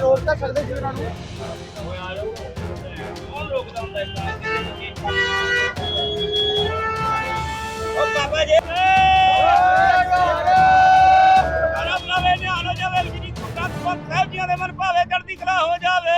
ਰੋਕ ਤਾਂ ਸਕਦੇ ਸੀ ਉਹਨਾਂ ਨੂੰ ਬਾਬਾ ਜੀ ਕਰਮ ਲਵੇ ਨਿਹਾਲ ਹੋ ਜਾਵੇ ਜੀ ਕੁੱਤਾ ਕੁੱਤ ਸਾਹਿਬ ਜੀਆਂ ਦੇ ਮਨ ਭਾਵੇ ਚੜ੍ਹਦੀ ਕਲਾ ਹੋ ਜਾਵੇ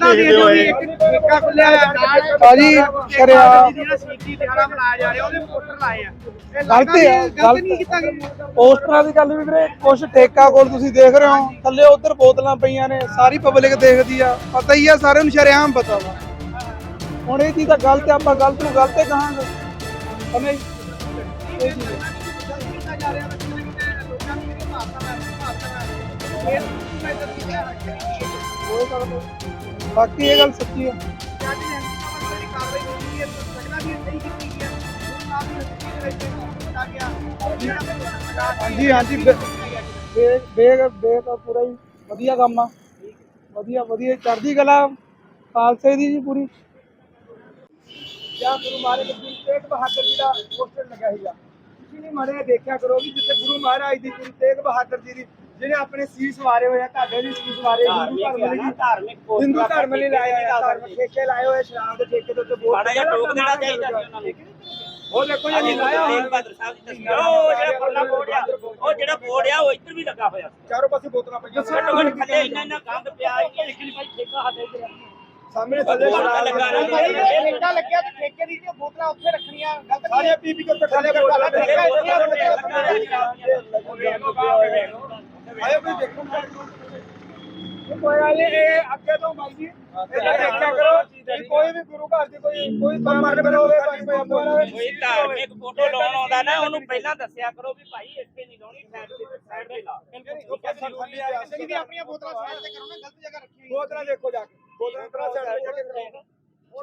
ਦੇਖਦੇ ਹੋਏ ਠੇਕਾ ਖੁੱਲਿਆ ਨਾਲ ਭਾਜੀ ਕਰਿਆ ਜਿਹੜਾ ਸੀਟੀ ਦਿਹਾੜਾ ਮਨਾਇਆ ਜਾ ਰਿਹਾ ਉਹਦੇ ਪੋਸਟਰ ਲਾਏ ਆ। ਇਹ ਗਲਤ ਆ ਗਲਤ ਨਹੀਂ ਕੀਤਾ ਗਿਆ। ਪੋਸਟਰਾਂ ਦੀ ਗੱਲ ਵੀ ਵੀਰੇ ਕੁਛ ਠੇਕਾ ਕੋਲ ਤੁਸੀਂ ਦੇਖ ਰਹੇ ਹੋ ਥੱਲੇ ਉਧਰ ਬੋਤਲਾਂ ਪਈਆਂ ਨੇ ਸਾਰੀ ਪਬਲਿਕ ਦੇਖਦੀ ਆ ਪਤਾ ਹੀ ਆ ਸਾਰਿਆਂ ਨੂੰ ਸ਼ਰੇਆਮ ਪਤਾ ਵਾ। ਹੁਣ ਇਹ ਚੀਜ਼ ਤਾਂ ਗਲਤ ਆ ਆਪਾਂ ਗਲਤ ਨੂੰ ਗਲਤ ਹੀ ਕਹਾਂਗੇ। ਸਮਝ? ਹੈ। ਕੀਤਾ ਜਾ ਰਿਹਾ ਬੱਚੇ ਨੇ ਕਿਤੇ ਲੋਕਾਂ ਨੂੰ ਕਿਹੜੀ ਭਾਵਨਾ ਹੈ ਭਾਵਨਾ ਹੈ ਇਹ ਮੈਂ ਤਾਂ ਕਿਹਾ ਹੋ ਸਕਦਾ ਬਾਕੀ ਇਹ ਗੱਲ ਸੱਚੀ ਆ। ਹੈ ਹਾਂਜੀ ਹਾਂਜੀ, ਬੇ ਬੇ ਤਾਂ ਪੂਰਾ ਹੀ ਵਧੀਆ ਕੰਮ ਆ। ਵਧੀਆ ਵਧੀਆ, ਚੜ੍ਹਦੀ ਕਲਾ ਖਾਲਸੇ ਦੀ ਜੀ ਪੂਰੀ। ਜਾਂ ਗੁਰੂ ਮਹਾਰਾਜ ਦੇ ਤੇਗ ਬਹਾਦਰ ਜੀ ਦਾ ਪੋਸਟਰ ਲੱਗਾ ਸੀਗਾ। ਤੁਸੀਂ ਵੀ ਮੜੇ ਦੇਖਿਆ ਕਰੋ ਵੀ ਜਿੱਥੇ ਗੁਰੂ ਮਹਾਰਾਜ ਦੀ, ਗੁਰੂ ਤੇਗ ਬਹਾਦਰ ਜੀ ਦੀ ਜਿਹਨੇ ਆਪਣੇ ਸੀਸ ਵਾਰੇ ਹੋਏ ਆ ਤੁਹਾਡੇ ਵੀ ਸੀਸ ਵਾਰੇ ਹਿੰਦੂ ਧਰਮ ਲਈ ਧਾਰਮਿਕ ਹਿੰਦੂ ਧਰਮ ਲਈ ਲਾਇਆ ਹੋਇਆ ਧਾਰਮਿਕ ਠੇਕੇ ਲਾਏ ਹੋਏ ਸ਼ਰਾਬ ਦੇ ਠੇਕੇ ਉੱਤੇ ਬੋਰਡ ਮਾੜਾ ਜਿਹਾ ਟੋਕ ਦੇਣਾ ਚਾਹੀਦਾ ਸੀ ਉਹਨਾਂ ਨੂੰ। ਉਹ ਦੇਖੋ ਜੀ ਲਾਇਆ ਹੋਇਆ। ਬਹਾਦਰ ਸਾਹਿਬ ਦੀ ਤਸਵੀਰ ਉਹ ਜਿਹੜਾ ਪਰਲਾ ਬੋਰਡ ਆ ਉਹ ਜਿਹੜਾ ਬੋਰਡ ਆ ਉਹ ਇੱਧਰ ਵੀ ਲੱਗਾ ਹੋਇਆ। ਚਾਰੋਂ ਪਾਸੇ ਬੋਤਲਾਂ ਪਈਆਂ ਘੱਟੋ ਘੱਟ ਥੱਲੇ ਇੰਨਾ ਇੰਨਾ ਗੰਦ ਪਿਆ ਇਹ ਲਿਖਣੀ ਭਾਈ ਠੇਕਾ ਹੱਥੇ ਤੇ ਸਾਹਮਣੇ ਥੱਲੇ ਬੋਤਲਾਂ ਲੱਗਾ ਰਿਹਾ। ਠੇਕਾ ਲੱਗਿਆ ਤੇ ਠੇਕੇ ਦੀ ਬੋਤਲਾਂ ਉੱਥੇ ਰੱਖਣੀਆਂ ਗਲਤ ਨਹੀਂ ਹੈ। ਪੀ ਪੀ ਕੇ ਉੱਤੇ ਥੱਲੇ ਕਰ ਲਾ ਠੇਕਾ ਇੱਥੇ ਆਇਓ ਵੀ ਦੇਖੋ ਕੋਈ ਗੱਲ ਨਹੀਂ ਇਹ ਅੱਗੇ ਤੋਂ ਬਾਈ ਜੀ ਇਹਦਾ ਦੇਖਿਆ ਕਰੋ ਕਿ ਕੋਈ ਵੀ ਗੁਰੂ ਘਰ ਦੀ ਕੋਈ ਕੋਈ ਕਰ ਹੋਵੇ ਭਾਈ ਕੋਈ ਹੋਵੇ। ਕੋਈ ਧਾਰਮਿਕ ਫੋਟੋ ਲਾਉਣ ਆਉਂਦਾ ਨਾ ਉਹਨੂੰ ਪਹਿਲਾਂ ਦੱਸਿਆ ਕਰੋ ਵੀ ਭਾਈ ਇੱਥੇ ਨਹੀਂ ਲਾਉਣੀ ਸਾਈਡ ਤੇ ਸਾਈਡ ਤੇ ਲਾ ਦੀ ਆਪਣੀਆਂ ਬੋਤਲਾਂ ਸਾਈਡ ਤੇ ਕਰੋ ਨਾ ਗਲਤ ਜਗ੍ਹਾ ਰੱਖੀ ਬੋਤਲਾਂ ਦੇਖੋ ਜਾ ਕੇ ਬੋਤਲਾਂ ਸਾਈਡ ਤੇ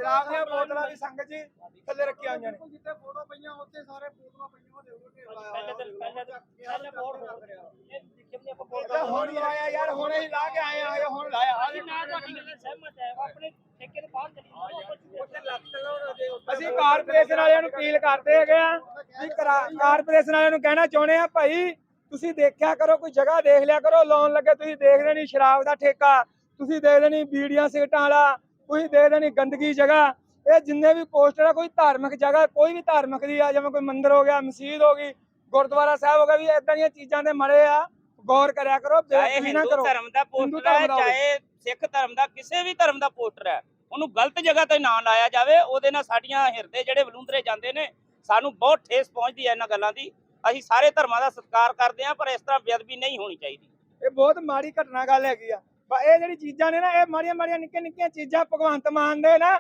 ਸ਼ਰਾਬ ਦੀਆਂ ਬੋਤਲਾਂ ਵੀ ਸੰਗਤ ਜੀ ਥੱਲੇ ਰੱਖੀਆਂ ਹੋਈਆਂ ਨੇ। ਜਿੱਥੇ ਫੋਟੋ ਪਈਆਂ ਉੱਥੇ ਸਾਰੇ ਬੋਤਲਾਂ ਪਈਆਂ ਉਹ ਦੇਖੋ ਪਹਿਲੇ ਦਿਨ ਪਹਿਲੇ ਦਿਨ ਪਹਿਲੇ ਬੋਰਡ ਇਹ ਜਿੰਨੇ ਆਪਾਂ ਬੋਰਡ ਇਹ ਹੁਣ ਲਾਇਆ ਯਾਰ ਹੁਣੇ ਹੀ ਲਾ ਕੇ ਆਏ ਆ ਇਹ ਹੁਣ ਲਾਇਆ। ਅਸੀਂ ਮੈਂ ਤੁਹਾਡੀ ਗੱਲ ਨਾਲ ਸਹਿਮਤ ਹੈ ਆਪਣੇ ਠੇਕੇ ਦੇ ਬਾਹਰ ਚਲੀ ਉੱਥੇ ਲੱਖ ਅਸੀਂ ਕਾਰਪੋਰੇਸ਼ਨ ਵਾਲਿਆਂ ਨੂੰ ਅਪੀਲ ਕਰਦੇ ਹੈਗੇ ਆ ਵੀ ਕਰਾ- ਕਾਰਪੋਰੇਸ਼ਨ ਵਾਲਿਆਂ ਨੂੰ ਕਹਿਣਾ ਚਾਹੁੰਦੇ ਆ ਭਾਈ ਤੁਸੀਂ ਦੇਖਿਆ ਕਰੋ ਕੋਈ ਜਗ੍ਹਾ ਦੇਖ ਲਿਆ ਕਰੋ ਲਾਉਣ ਲੱਗੇ ਤੁਸੀਂ ਦੇਖਦੇ ਨਹੀਂ ਸ਼ਰਾਬ ਦਾ ਠੇਕਾ ਤੁਸੀਂ ਦੇਖਦੇ ਨਹੀਂ ਬੀੜੀਆਂ ਸਿਗਟਾਂ ਵਾਲਾ ਤੁਸੀਂ ਦੇਖਦੇ ਨਹੀਂ ਗੰਦਗੀ ਜਗ੍ਹਾ। ਇਹ ਜਿੰਨੇ ਵੀ ਪੋਸਟਰ ਆ ਕੋਈ ਧਾਰਮਿਕ ਜਗ੍ਹਾ ਕੋਈ ਵੀ ਧਾਰਮਿਕ ਦੀ ਆ ਜਿਵੇਂ ਕੋਈ ਮੰਦਿਰ ਹੋ ਗਿਆ ਮਸਜਿਦ ਹੋ ਗਈ ਗੁਰਦੁਆਰਾ ਸਾਹਿਬ ਹੋ ਗਿਆ ਵੀ ਇਦਾਂ ਦੀਆਂ ਚੀਜ਼ਾਂ ਦੇ ਮੜੇ ਆ ਗੌਰ ਕਰਿਆ ਕਰੋ ਬੇਇੱਜ਼ਤੀ ਨਾ ਕਰੋ। ਧਰਮ ਦਾ ਪੋਸਟਰ ਹੈ ਦਾ। ਚਾਹੇ ਸਿੱਖ ਧਰਮ ਦਾ ਕਿਸੇ ਵੀ ਧਰਮ ਦਾ ਪੋਸਟਰ ਹੈ ਉਹਨੂੰ ਗਲਤ ਜਗ੍ਹਾ ਤੇ ਨਾ ਲਾਇਆ ਜਾਵੇ ਉਹਦੇ ਨਾਲ ਸਾਡੀਆਂ ਹਿਰਦੇ ਜਿਹੜੇ ਵਲੂੰਦਰੇ ਜਾਂਦੇ ਨੇ ਸਾਨੂੰ ਬਹੁਤ ਠੇਸ ਪਹੁੰਚਦੀ ਹੈ ਇਹਨਾਂ ਗੱਲਾਂ ਦੀ। ਅਸੀਂ ਸਾਰੇ ਧਰਮਾਂ ਦਾ ਸਤਿਕਾਰ ਕਰਦੇ ਹਾਂ ਪਰ ਇਸ ਤਰ੍ਹਾਂ ਬੇਅਦਬੀ ਨਹੀਂ ਹੋਣੀ ਚਾਹੀਦੀ। ਇਹ ਬਹੁਤ ਮਾੜੀ ਘਟਨਾ ਗੱਲ ਹੈਗੀ ਆ। ਇਹ ਜਿਹੜੀ ਚੀਜ਼ਾਂ ਨੇ ਨਾ, ਇਹ ਮਾੜੀਆਂ ਮਾੜੀਆਂ ਨਿੱਕੀਆਂ ਨਿੱਕੀਆਂ ਚੀਜ਼ਾਂ ਭਗਵੰਤ ਮਾਨ ਦੇ ਨਾ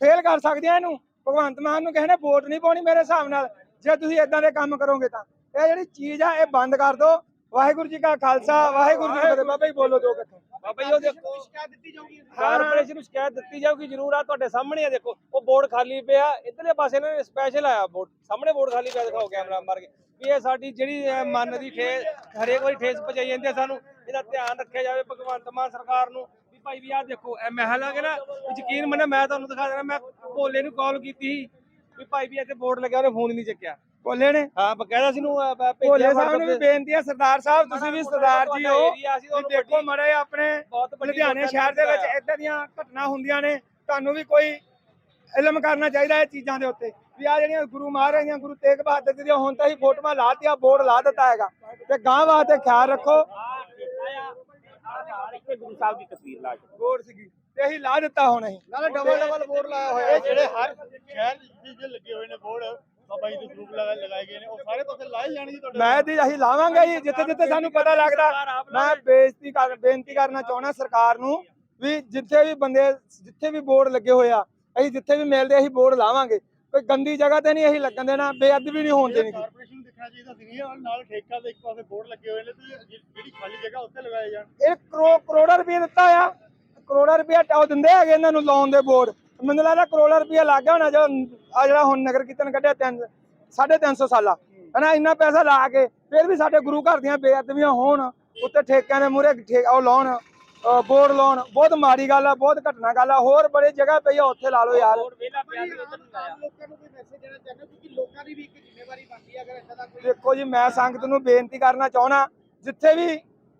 ਫੇਲ ਕਰ ਸਕਦੀਆਂ ਇਹਨੂੰ। ਭਗਵੰਤ ਮਾਨ ਨੂੰ ਕਿਸੇ ਨੇ ਵੋਟ ਨਹੀਂ ਪਾਉਣੀ ਮੇਰੇ ਹਿਸਾਬ ਨਾਲ। ਜੇ ਤੁਸੀਂ ਇਦਾਂ ਦੇ ਕੰਮ ਕਰੋਗੇ ਤਾਂ। ਇਹ ਜਿਹੜੀ ਚੀਜ਼ ਆ, ਇਹ ਬੰਦ ਕਰ ਦਿਓ ਵਾਹਿਗੁਰੂ ਜੀ ਕਾ ਖਾਲਸਾ, ਵਾਹਿਗੁਰੂ ਜੀ ਕੀ ਫਤਿਹ। ਬਾਬਾ ਜੀ ਬੋਲੋ ਦੋ ਇਕੱਠੇ ਬਾਬਾ ਜੀ ਉਹ ਦੇਖੋ। ਸ਼ਿਕਾਇਤ ਦਿੱਤੀ ਜਾਊਗੀ। ਕਾਰਪੋਰੇਸ਼ਨ ਨੂੰ ਸ਼ਿਕਾਇਤ ਦਿੱਤੀ ਜਾਊਗੀ ਜ਼ਰੂਰ ਆ ਤੁਹਾਡੇ ਸਾਹਮਣੇ ਆ ਦੇਖੋ। ਉਹ ਬੋਰਡ ਖਾਲੀ ਪਿਆ ਇਧਰਲੇ ਪਾਸੇ ਇਹਨਾਂ ਨੇ ਸਪੈਸ਼ਲ ਆਇਆ ਬੋਰਡ। ਸਾਹਮਣੇ ਬੋਰਡ ਖਾਲੀ ਪਿਆ ਦਿਖਾਓ ਕੈਮਰਾ ਮਾਰ ਕੇ। ਵੀ ਇਹ ਸਾਡੀ ਜਿਹੜੀ ਮਨ ਦੀ ਠੇਸ ਹਰੇਕ ਵਾਰੀ ਠੇਸ ਪਹੁੰਚਾਈ ਜਾਂਦੀ ਹੈ ਸਾਨੂੰ। ਇਹਦਾ ਧਿਆਨ ਰੱਖਿਆ ਜਾਵੇ ਭਗਵੰਤ ਮਾਨ ਸਰਕਾਰ ਨੂੰ। ਵੀ ਭਾਈ ਵੀ ਆਹ ਦੇਖੋ ਇਹ ਮਹਿਲ ਆ ਕੇ ਨਾ ਯਕੀਨ ਮੰਨੋ ਮੈਂ ਤੁਹਾਨੂੰ ਦਿਖਾ ਦੇਣਾ ਮੈਂ ਭੋਲੇ ਨੂੰ ਕਾਲ ਕੀਤੀ ਸੀ। ਵੀ ਭਾਈ ਵੀ ਇੱਥੇ ਬੋਰਡ ਲੱਗਿਆ ਉਹਨੇ ਫੋਨ ਹੀ ਨਹੀਂ ਚੱਕਿਆ। ਬੋਲੇ ਨੇ। ਹਾਂ ਬਕਾਇਦਾ ਸੀ ਨੂੰ ਭੋਲੇ ਸਾਹਿਬ ਨੂੰ ਵੀ। ਬੇਨਤੀ ਹੈ ਸਰਦਾਰ ਸਾਹਿਬ ਤੁਸੀਂ ਵੀ ਸਰਦਾਰ ਜੀ ਹੋ। ਵੀ ਦੇਖੋ ਮੜੇ ਆਪਣੇ ਲੁਧਿਆਣੇ ਸ਼ਹਿਰ ਦੇ ਵਿੱਚ ਇਦਾਂ ਦੀਆਂ ਘਟਨਾ ਹੁੰਦੀਆਂ ਨੇ ਤੁਹਾਨੂੰ ਵੀ ਕੋਈ ਇਲਮ ਕਰਨਾ ਚਾਹੀਦਾ ਇਹ ਚੀਜ਼ਾਂ ਦੇ ਉੱਤੇ। ਵੀ ਆ ਜਿਹੜੀਆਂ ਗੁਰੂ ਮਹਾਰਾਜ ਦੀਆਂ ਗੁਰੂ ਤੇਗ ਬਹਾਦਰ ਜੀ ਦੀਆਂ ਹੁਣ ਤਾਂ ਹੀ ਫੋਟੋਆਂ ਲਾਤੀਆਂ ਬੋਰਡ ਲਾ ਦਿੱਤਾ ਹੈਗਾ। ਤੇ ਗਾਂ ਵਾਸਤੇ ਖਿਆਲ ਰੱਖੋ। ਗੁਰੂ ਸਾਹਿਬ ਦੀ ਤਸਵੀਰ ਲਾ ਕੇ ਬੋਰਡ ਸੀਗੀ ਤੇ ਅਸੀਂ ਲਾ ਦਿੱਤਾ ਹੁਣ ਅਸੀਂ। ਨਾਲੇ ਡਬਲ ਡਬਲ ਬੋਰਡ ਲਾਇਆ ਹੋਇਆ। ਜਿਹੜੇ ਹਰ ਸ਼ਹਿਰ ਵਿੱਚ ਲੱਗੇ ਹੋਏ ਨੇ ਬੋਰਡ ਬਾਬਾ ਜੀ ਦੇ ਗਰੁੱਪ ਲਗਾ ਲਗਾਏ ਗਏ ਨੇ। ਉਹ ਸਾਰੇ ਪਾਸੇ ਲਾਏ ਜਾਣਗੇ ਤੁਹਾਡੇ ਮੈਂ ਦੀ ਅਸੀਂ ਲਾਵਾਂਗੇ ਜੀ ਜਿੱਥੇ ਜਿੱਥੇ ਸਾਨੂੰ ਪਤਾ ਲੱਗਦਾ। ਮੈਂ ਬੇਇੱਜ਼ਤੀ ਕਰ ਬੇਨਤੀ ਕਰਨਾ ਚਾਹੁੰਦਾ ਸਰਕਾਰ ਨੂੰ ਵੀ ਜਿੱਥੇ ਵੀ ਬੰਦੇ ਜਿੱਥੇ ਵੀ ਬੋਰਡ ਲੱਗੇ ਹੋਏ ਆ ਅਸੀਂ ਜਿੱਥੇ ਵੀ ਮਿਲਦੇ ਅਸੀਂ ਬੋਰਡ ਲਾਵਾਂਗੇ। ਕੋਈ ਗੰਦੀ ਜਗ੍ਹਾ ਤੇ ਨਹੀਂ ਅਸੀਂ ਲੱਗਣ ਦੇਣਾ ਬੇਅਦਬੀ ਨਹੀਂ ਹੋਣ ਦੇਣੀ। ਕਾਰਪੋਰੇਸ਼ਨ ਨੂੰ ਦੇਖਣਾ ਚਾਹੀਦਾ ਸੀ ਨਹੀਂ ਨਾਲ ਠੇਕਾ ਦੇ ਇੱਕ ਪਾਸੇ ਬੋਰਡ ਲੱਗੇ ਹੋਏ ਨੇ ਤੇ ਜਿ- ਜਿਹੜੀ ਖਾਲੀ ਜਗ੍ਹਾ ਉੱਥੇ ਲਗਾਏ ਜਾਣ। ਇਹ ਕਰੋ ਕਰੋੜਾਂ ਰੁਪਏ ਦਿੱਤਾ ਆ। ਕਰੋੜਾਂ ਰੁਪਏ ਦਿੰਦੇ ਹੈਗੇ ਇਹਨਾਂ ਨੂੰ ਲਾਉਣ ਦੇ ਬੋਰਡ। ਮੈਨੂੰ ਲੱਗਦਾ ਕਰੋੜਾਂ ਰੁਪਏ ਲੱਗ ਗਿਆ ਹੋਣਾ ਜੋ ਆ ਜਿਹੜਾ ਹੁਣ ਨਗਰ ਕੀਰਤਨ ਕੱਢਿਆ ਤਿੰਨ ਸਾਢੇ ਤਿੰਨ ਸੌ ਸਾਲਾ। ਹਨਾ ਇੰਨਾ ਪੈਸਾ ਲਾ ਕੇ ਫਿਰ ਵੀ ਸਾਡੇ ਗੁਰੂ ਘਰ ਦੀਆਂ ਬੇਅਦਬੀਆਂ ਹੋਣ ਉੱਤੇ ਠੇਕਿਆਂ ਦੇ ਮੂਹਰੇ ਠੇ ਉਹ ਲਾਉਣ ਬੋਰਡ ਲਾਉਣ ਬਹੁਤ ਮਾੜੀ ਗੱਲ ਆ ਬਹੁਤ ਘਟਨਾ ਗੱਲ ਆ ਹੋਰ ਬੜੇ ਜਗ੍ਹਾ ਪਈ ਆ ਉੱਥੇ ਲਾ ਲਓ ਯਾਰ। ਦੇਖੋ ਜੀ ਮੈਂ ਸੰਗਤ ਨੂੰ ਬੇਨਤੀ ਕਰਨਾ ਚਾਹਣਾ ਜਿੱਥੇ ਵੀ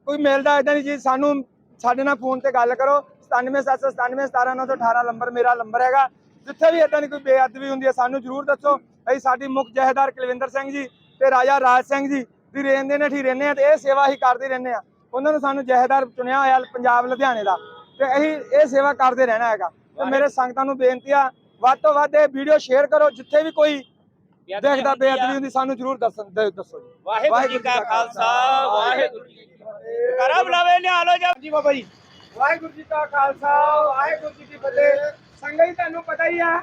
ਕੋਈ ਮਿਲਦਾ ਇਦਾਂ ਦੀ ਚੀਜ਼ ਸਾਨੂੰ ਸਾਡੇ ਨਾਲ ਫੋਨ ਤੇ ਗੱਲ ਕਰੋ। 9779717918 ਨੰਬਰ ਮੇਰਾ ਨੰਬਰ ਹੈਗਾ। ਜਿੱਥੇ ਵੀ ਇਦਾਂ ਦੀ ਕੋਈ ਬੇਅਦਬੀ ਹੁੰਦੀ ਹੈ ਸਾਨੂੰ ਜਰੂਰ ਦੱਸੋ। ਅਸੀਂ ਸਾਡੀ ਮੁੱਖ ਜਹੇਦਾਰ ਕੁਲਵਿੰਦਰ ਸਿੰਘ ਜੀ ਤੇ ਰਾਜਾ ਰਾਜ ਸਿੰਘ ਜੀ ਦੀ ਰੇਨ ਦੇ ਨਠੀ ਰਹਿੰਦੇ ਆ ਤੇ ਇਹ ਸੇਵਾ ਹੀ ਕਰਦੇ ਰਹਿੰਦੇ ਆ। ਉਹਨਾਂ ਨੂੰ ਸਾਨੂੰ ਜਹੇਦਾਰ ਚੁਣਿਆ ਹੋਇਆ ਪੰਜਾਬ ਲੁਧਿਆਣੇ ਦਾ। ਤੇ ਅਸੀਂ ਇਹ ਸੇਵਾ ਕਰਦੇ ਰਹਿਣਾ ਹੈਗਾ। ਤੇ ਮੇਰੇ ਸੰਗਤਾਂ ਨੂੰ ਬੇਨਤੀ ਆ ਵੱਧ ਤੋਂ ਵੱਧ ਇਹ ਵੀਡੀਓ ਸ਼ੇਅਰ ਕਰੋ। ਜਿੱਥੇ ਵੀ ਕੋਈ ਦੇਖਦਾ ਬੇਅਦਬੀ ਹੁੰਦੀ ਸਾਨੂੰ ਜਰੂਰ ਦੱਸੋ ਜੀ। ਵਾਹਿਗੁਰੂ ਜੀ ਕਾ ਖਾਲਸਾ ਵਾਹਿਗੁਰੂ ਜੀ ਕੀ ਫਤਿਹ। ਕਰਾ ਬੁਲਾਵੇ ਲਿਆ ਲੋ ਜੀ ਬਾਬਾ ਜੀ। ਵਾਹਿਗੁਰੂ ਜੀ ਕਾ ਖਾਲਸਾ ਵਾਹਿਗੁਰੂ ਜੀ ਕੀ ਫਤਿਹ। ਸੰਗਤ ਜੀ ਤੁਹਾਨੂੰ ਪਤਾ ਹੀ ਆ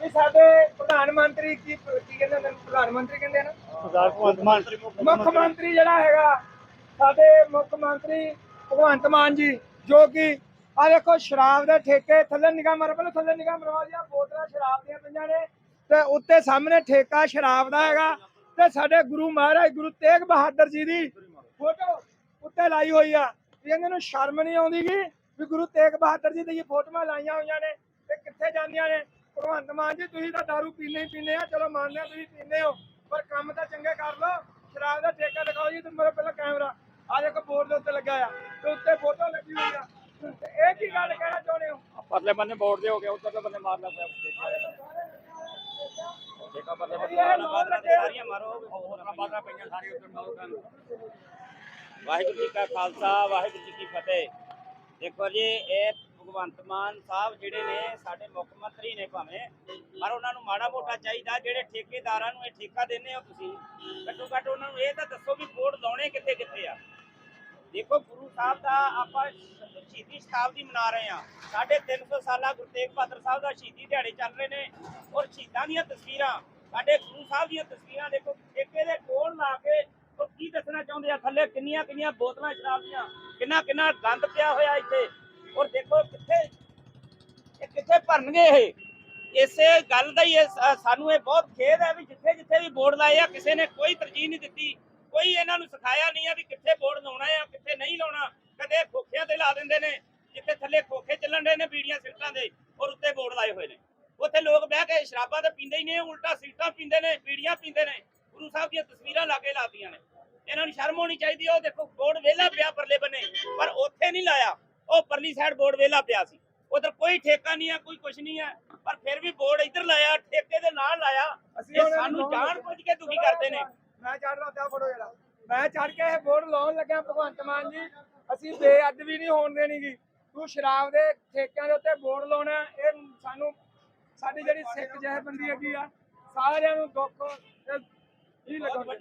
ਕਿ ਸਾਡੇ ਪ੍ਰਧਾਨ ਮੰਤਰੀ ਕੀ ਕੀ ਕਹਿੰਦੇ ਨੇ? ਪ੍ਰਧਾਨ ਮੰਤਰੀ ਕਹਿੰਦੇ ਨਾ? ਮੁੱਖ ਮੰਤਰੀ ਜਿਹੜਾ ਹੈਗਾ ਸਾਡੇ ਮੁੱਖ ਮੰਤਰੀ ਭਗਵੰਤ ਮਾਨ ਜੀ ਜੋ ਕਿ ਆ ਦੇਖੋ ਸ਼ਰਾਬ ਦੇ ਠੇਕੇ ਥੱਲੇ ਨਿਗਾਹ ਮਾਰੋ ਪਹਿਲਾਂ ਥੱਲੇ ਨਿਗਾਹ ਮਰਵਾ ਦਿਆ ਬੋਤਲਾਂ ਸ਼ਰਾਬ ਦੀਆਂ ਪਈਆਂ ਨੇ ਤੇ ਉੱਤੇ ਸਾਹਮਣੇ ਠੇਕਾ ਸ਼ਰਾਬ ਦਾ ਹੈਗਾ ਤੇ ਸਾਡੇ ਗੁਰੂ ਮਹਾਰਾਜ ਗੁਰੂ ਤੇਗ ਬਹਾਦਰ ਜੀ ਦੀ ਫੋਟੋ ਉੱਤੇ ਲਾਈ ਹੋਈ ਆ। ਵੀ ਇਹਨਾਂ ਨੂੰ ਸ਼ਰਮ ਨਹੀਂ ਆਉਂਦੀ ਗੀ ਵੀ ਗੁਰੂ ਤੇਗ ਬਹਾਦਰ ਜੀ ਦੀਆਂ ਫੋਟੋਆਂ ਲਾਈਆਂ ਹੋਈਆਂ ਨੇ ਤੇ ਕਿੱਥੇ ਜਾਂਦੀਆਂ ਨੇ। ਭਗਵੰਤ ਮਾਨ ਜੀ ਤੁਸੀਂ ਤਾਂ ਦਾਰੂ ਪੀਣੇ ਹੀ ਪੀਂਦੇ ਆ। ਚਲੋ ਮੰਨਦੇ ਆ ਤੁਸੀਂ ਪੀਂਦੇ ਹੋ ਪਰ ਕੰਮ ਤਾਂ ਚੰਗੇ ਕਰ ਲਓ। ਸ਼ਰਾਬ ਦਾ ਠੇਕਾ ਦਿਖਾਓ ਜੀ ਤੇ ਮੇਰੇ ਪਹਿਲਾਂ ਕੈਮਰਾ ਆ ਦੇਖੋ ਬੋਰਡ ਦੇ ਉੱਤੇ ਲੱਗਾ ਆ। ਤੇ ਉੱਤੇ ਫੋਟੋ ਲੱਗੀ ਹੋਈ ਆ। ਤੇ ਇਹ ਕੀ ਗੱਲ ਕਹਿਣਾ ਚਾਹੁੰਦੇ ਹੋ? ਪਰਲੇ ਬੰਨੇ ਬੋਰਡ ਦੇ ਹੋ ਗਿਆ ਉੱਧਰ ਬੰਨੇ ਮਾਰਨਾ ਪਿਆ। ਠੇਕਾ ਪਰਲੇ ਬੰਨੇ ਲੱਗੇ। ਸਾਰੀਆਂ ਮਾਰੋ ਹੋਰਾਂ ਬਾਦਰਾ ਪਈਆਂ ਸਾਰੀ ਉੱਧਰ ਮਾਰੋ ਵਾਹਿਗੁਰੂ ਜੀ ਕਾ ਖਾਲਸਾ, ਵਾਹਿਗੁਰੂ ਜੀ ਕੀ ਫਤਿਹ। ਦੇਖੋ ਜੀ, ਇਹ ਭਗਵੰਤ ਮਾਨ ਸਾਹਿਬ ਜਿਹੜੇ ਨੇ, ਸਾਡੇ ਮੁੱਖ ਮੰਤਰੀ ਨੇ ਭਾਵੇਂ, ਪਰ ਉਹਨਾਂ ਨੂੰ ਮਾੜਾ ਮੋਟਾ ਚਾਹੀਦਾ, ਜਿਹੜੇ ਠੇਕੇਦਾਰਾਂ ਨੂੰ ਇਹ ਠੇਕਾ ਦਿੰਦੇ ਹੋ ਤੁਸੀਂ, ਘੱਟੋ ਘੱਟ ਉਹਨਾਂ ਨੂੰ ਇਹ ਤਾਂ ਦੱਸੋ ਵੀ ਬੋਰਡ ਲਾਉਣੇ ਕਿੱਥੇ ਕਿੱਥੇ ਆ। ਦੇਖੋ, ਗੁਰੂ ਸਾਹਿਬ ਦਾ ਆਪਾਂ ਸ਼ਹੀਦੀ ਸ਼ਤਾਬਦੀ ਮਨਾ ਰਹੇ ਆ ਸਾਢੇ 300 ਸਾਲਾ ਗੁਰੂ ਤੇਗ ਬਹਾਦਰ ਸਾਹਿਬ ਦਾ ਸ਼ਹੀਦੀ ਦਿਹਾੜੇ ਚੱਲ ਰਹੇ ਨੇ, ਔਰ ਸ਼ਹੀਦਾਂ ਦੀਆਂ ਤਸਵੀਰਾਂ, ਸਾਡੇ ਗੁਰੂ ਸਾਹਿਬ ਦੀਆਂ ਤਸਵੀਰਾਂ ਦੇਖੋ, ਠੇਕੇ ਉਹ ਚਾਹੁੰਦੇ ਆ, ਥੱਲੇ ਕਿੰਨੀਆਂ ਕਿੰਨੀਆਂ ਬੋਤਲਾਂ ਸ਼ਰਾਬ ਦੀਆਂ, ਕਿੰਨਾ ਕਿੰਨਾ ਗੰਦ ਪਿਆ ਹੋਇਆ ਇੱਥੇ। ਔਰ ਦੇਖੋ ਕਿੱਥੇ, ਇਹ ਕਿੱਥੇ ਭਰਨਗੇ ਇਹ? ਇਸੇ ਗੱਲ ਦਾ ਹੀ ਸਾਨੂੰ ਇਹ ਬਹੁਤ ਖੇਦ ਹੈ ਵੀ ਜਿੱਥੇ ਜਿੱਥੇ ਵੀ ਬੋਰਡ ਲਾਏ ਆ, ਕਿਸੇ ਨੇ ਕੋਈ ਤਰਜੀਹ ਨਹੀਂ ਦਿੱਤੀ। ਕੋਈ ਇਹਨਾਂ ਨੂੰ ਸਿਖਾਇਆ ਨਹੀਂ ਆ ਵੀ ਕਿੱਥੇ ਬੋਰਡ ਲਾਉਣਾ ਆ, ਕਿੱਥੇ ਨਹੀਂ ਲਾਉਣਾ। ਕਦੇ ਖੋਖਿਆਂ ਤੇ ਲਾ ਦਿੰਦੇ ਨੇ, ਜਿੱਥੇ ਥੱਲੇ ਖੋਖੇ ਚੱਲਣ ਦੇ ਨੇ ਬੀੜੀਆਂ ਸਿਗਰਟਾਂ ਦੇ, ਔਰ ਉੱਤੇ ਬੋਰਡ ਲਾਏ ਹੋਏ ਨੇ। ਉੱਥੇ ਲੋਕ ਬਹਿ ਕੇ ਸ਼ਰਾਬਾਂ ਤਾਂ ਪੀਂਦੇ ਹੀ ਨੇ, ਉਲਟਾ ਸੀਟਾਂ ਪੀਂਦੇ ਨੇ, ਬੀੜੀਆਂ ਪੀਂਦੇ ਨੇ। ਗੁਰੂ ਸਾਹਿਬ ਦੀਆਂ ਤਸਵੀਰਾਂ ਲਾਗੇ ਲਾਤੀਆਂ ਨੇ। ਇਹਨਾਂ ਨੂੰ ਸ਼ਰਮ ਹੋਣੀ ਚਾਹੀਦੀ ਉਹ ਦੇਖੋ ਬੋਰਡ ਵਿਹਲਾ ਪਿਆ ਪਰਲੇ ਬੰਨੇ ਪਰ ਉੱਥੇ ਨਹੀਂ ਲਾਇਆ। ਉਹ ਪਰਲੀ ਸਾਈਡ ਬੋਰਡ ਵਿਹਲਾ ਪਿਆ ਸੀ। ਉਧਰ ਕੋਈ ਠੇਕਾ ਨਹੀਂ ਹੈ ਕੋਈ ਕੁਝ ਨਹੀਂ ਹੈ ਪਰ ਫਿਰ ਵੀ ਬੋਰਡ ਇੱਧਰ ਲਾਇਆ ਠੇਕੇ ਦੇ ਨਾਲ ਲਾਇਆ। ਅਸੀਂ ਸਾਨੂੰ ਜਾਣ ਬੁੱਝ ਕੇ ਦੁਖੀ ਕਰਦੇ ਨੇ। ਮੈਂ ਚੜ ਰਿਹਾ ਤੇ ਫੜੋ ਜਰਾ। ਮੈਂ ਚੜ ਕੇ ਇਹ ਬੋਰਡ ਲਾਉਣ ਲੱਗਿਆ ਭਗਵੰਤ ਮਾਨ ਜੀ। ਅਸੀਂ ਬੇਅਦਬੀ ਨਹੀਂ ਹੋਣ ਦੇਣੀਗੀ। ਤੂੰ ਸ਼ਰਾਬ ਦੇ ਠੇਕਿਆਂ ਦੇ ਉੱਤੇ ਬੋਰਡ ਲਾਉਣਾ ਇਹ ਸਾਨੂੰ ਸਾਡੀ ਜਿਹੜੀ ਸਿੱਖ ਜਥੇਬੰਦੀ ਹੈਗੀ ਆ ਸਾਰਿਆਂ ਨੂੰ ਦੁੱਖ ਇਹ ਲੱਗਦਾ।